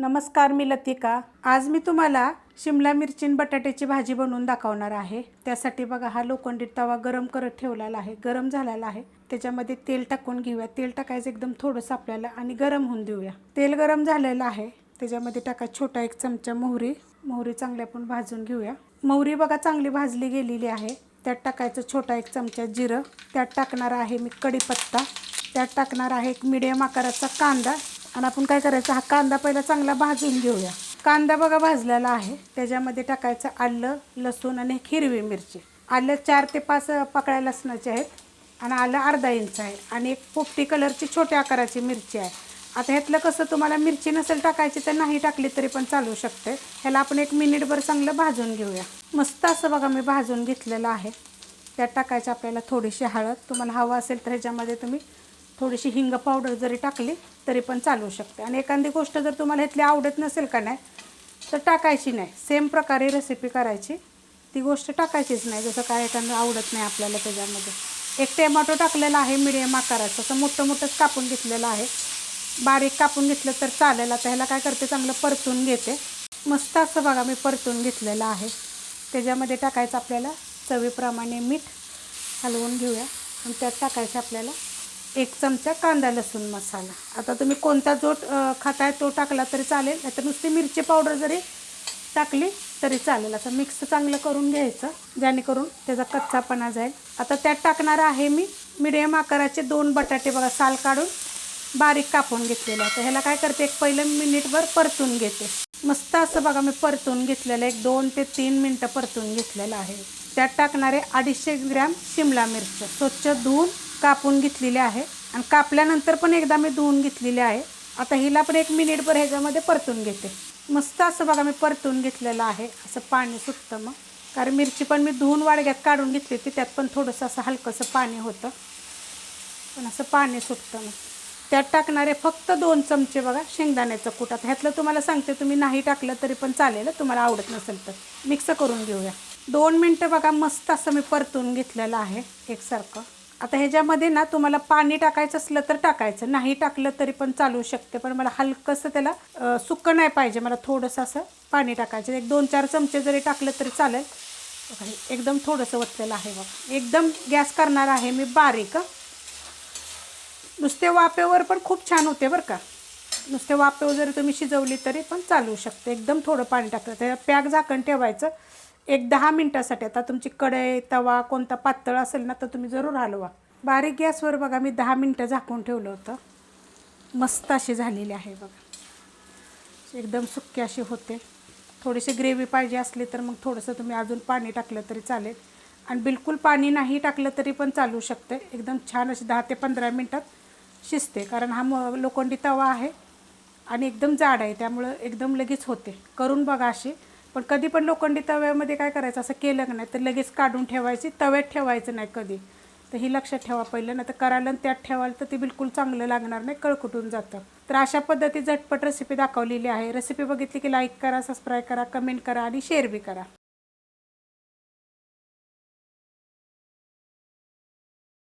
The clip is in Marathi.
नमस्कार मी लतिका. आज मी तुम्हाला शिमला मिरची आणि बटाट्याची भाजी बनवून दाखवणार आहे. त्यासाठी बघा हा लोखंडी तवा गरम करत ठेवलेला आहे. गरम झालेला आहे. त्याच्यामध्ये तेल टाकून घेऊया. तेल टाकायचं एकदम थोडंसं आपल्याला आणि गरम होऊन देऊया. तेल गरम झालेलं आहे. त्याच्यामध्ये टाका छोटा एक चमचा मोहरी. मोहरी चांगली आपण भाजून घेऊया. मोहरी बघा चांगली भाजली गेलेली आहे. त्यात टाकायचं छोटा एक चमचा जिरं. त्यात टाकणार आहे मी कढीपत्ता. त्यात टाकणार आहे एक मिडियम आकाराचा कांदा. आणि आपण काय करायचं हा कांदा पहिला चांगला भाजून घेऊया. कांदा बघा भाजलेला आहे. त्याच्यामध्ये टाकायचं आलं लसूण आणि एक हिरवी मिरची. आलं चार ते पाच पकळ्या लसणाचे आहेत आणि आलं अर्धा इंच आहे. आणि एक पोपटी कलरची छोट्या आकाराची मिरची आहे. आता ह्यातलं कसं तुम्हाला मिरची नसेल टाकायची तर नाही टाकली तरी पण चालू शकते. ह्याला आपण एक मिनिटभर चांगलं भाजून घेऊया. मस्त असं बघा मी भाजून घेतलेलं आहे. त्यात टाकायचं आपल्याला थोडीशी हळद. तुम्हाला हवं असेल तर ह्याच्यामध्ये तुम्ही थोडीशी हिंग पावडर जरी टाकली तरी पण चालू शकते. आणि एखादी गोष्ट जर तुम्हाला ह्यातली आवडत नसेल का नाही तर टाकायची नाही. सेम प्रकारे रेसिपी करायची. ती गोष्ट टाकायचीच नाही जसं काय एखादं आवडत नाही आपल्याला त्याच्यामध्ये. एक टेमॅटो टाकलेला आहे मिडियम आकाराचं. असं मोठं मोठंच कापून घेतलेलं आहे. बारीक कापून घेतलं तर चालेल. आता ह्याला काय करते चांगलं परतून घेते. मस्त असं बघा मी परतून घेतलेलं आहे. त्याच्यामध्ये टाकायचं आपल्याला चवीप्रमाणे मीठ हलवून घेऊया. आणि त्यात टाकायचं आपल्याला एक चमचा कांदा लसूण मसाला. आता तुम्ही कोणता जो अ, खाताय तो टाकला तरी चालेल. नाहीतर नुसती मिरची पावडर जरी टाकली तरी चालेल. असं मिक्स चांगलं करून घ्यायचं जेणेकरून त्याचा कच्चापणा जाईल. आता त्यात टाकणार आहे मी मिडियम आकाराचे दोन बटाटे बघा साल काढून बारीक कापून घेतलेलं आहे तर ह्याला काय करते एक पहिलं मिनिटभर परतून घेते. मस्त असं बघा मी परतून घेतलेलं एक दोन ते तीन मिनटं परतून घेतलेलं आहे. त्यात टाकणारे अडीचशे ग्रॅम शिमला मिरच. स्वच्छ धुवून कापून घेतलेली आहे. आणि कापल्यानंतर पण एकदा मी धुवून घेतलेले आहे. आता हिला पण एक मिनिटभर ह्याच्यामध्ये परतून घेते. मस्त असं बघा मी परतून घेतलेलं आहे. असं पाणी सुटतं मग. कारण मिरची पण मी धुवून वाडग्यात काढून घेतली होती. त्यात पण थोडंसं असं हलकंसं पाणी होतं. पण असं पाणी सुटतं मग. त्यात टाकणारे फक्त दोन चमचे बघा शेंगदाण्याचं कूट. आता ह्यातलं तुम्हाला सांगते तुम्ही नाही टाकलं तरी पण चालेल तुम्हाला आवडत नसेल तर. मिक्स करून घेऊया. दोन मिनटं बघा मस्त असं मी परतून घेतलेलं आहे एकसारखं. आता ह्याच्यामध्ये ना तुम्हाला पाणी टाकायचं असलं तर टाकायचं नाही टाकलं तरी पण चालू शकते. पण मला हलकंसं त्याला सुकं नाही पाहिजे. मला थोडंसं असं पाणी टाकायचं. एक दोन चार चमचे जरी टाकलं तरी चालेल. एकदम थोडंसं वतलेलं आहे बघ. एकदम गॅस करणार आहे मी बारीक नुसते वापेवर पण खूप छान होते बरं का. नुसते वापेवर जरी तुम्ही शिजवली तरी पण चालू शकते. एकदम थोडं पाणी टाकलं. त्याला पॅक झाकण ठेवायचं. एक दहा मिनटासाठी. आता तुमची कढई तवा कोणता पातळ असेल ना तर तुम्ही जरूर हलवा. बारीक गॅसवर बघा मी दहा मिनटं झाकून ठेवलं होतं. मस्त अशी झालेली आहे बघा. एकदम सुक्की अशी होते. थोडीशी ग्रेव्ही पाहिजे असली तर मग थोडंसं तुम्ही अजून पाणी टाकलं तरी चालेल. आणि बिलकुल पाणी नाही टाकलं तरी पण चालू शकते. एकदम छान अशी दहा ते पंधरा मिनटात शिजते. कारण हा म लोखंडी तवा आहे आणि एकदम जाड आहे. त्यामुळं एकदम लगेच होते. करून बघा अशी. पण कधी पण लोखंडी तव्यामध्ये काय करायचं असं केलं का नाही तर लगेच काढून ठेवायची तव्यात ठेवायचं नाही कधी. तर ही लक्षात ठेवा पहिलं ना तर करायला आणि त्यात ठेवाल तर ते बिलकुल चांगलं लागणार नाही कळकुटून जातं. तर अशा पद्धती झटपट रेसिपी दाखवलेली आहे. रेसिपी बघितली की लाईक करा सबस्क्राईब करा कमेंट करा आणि शेअर बी करा.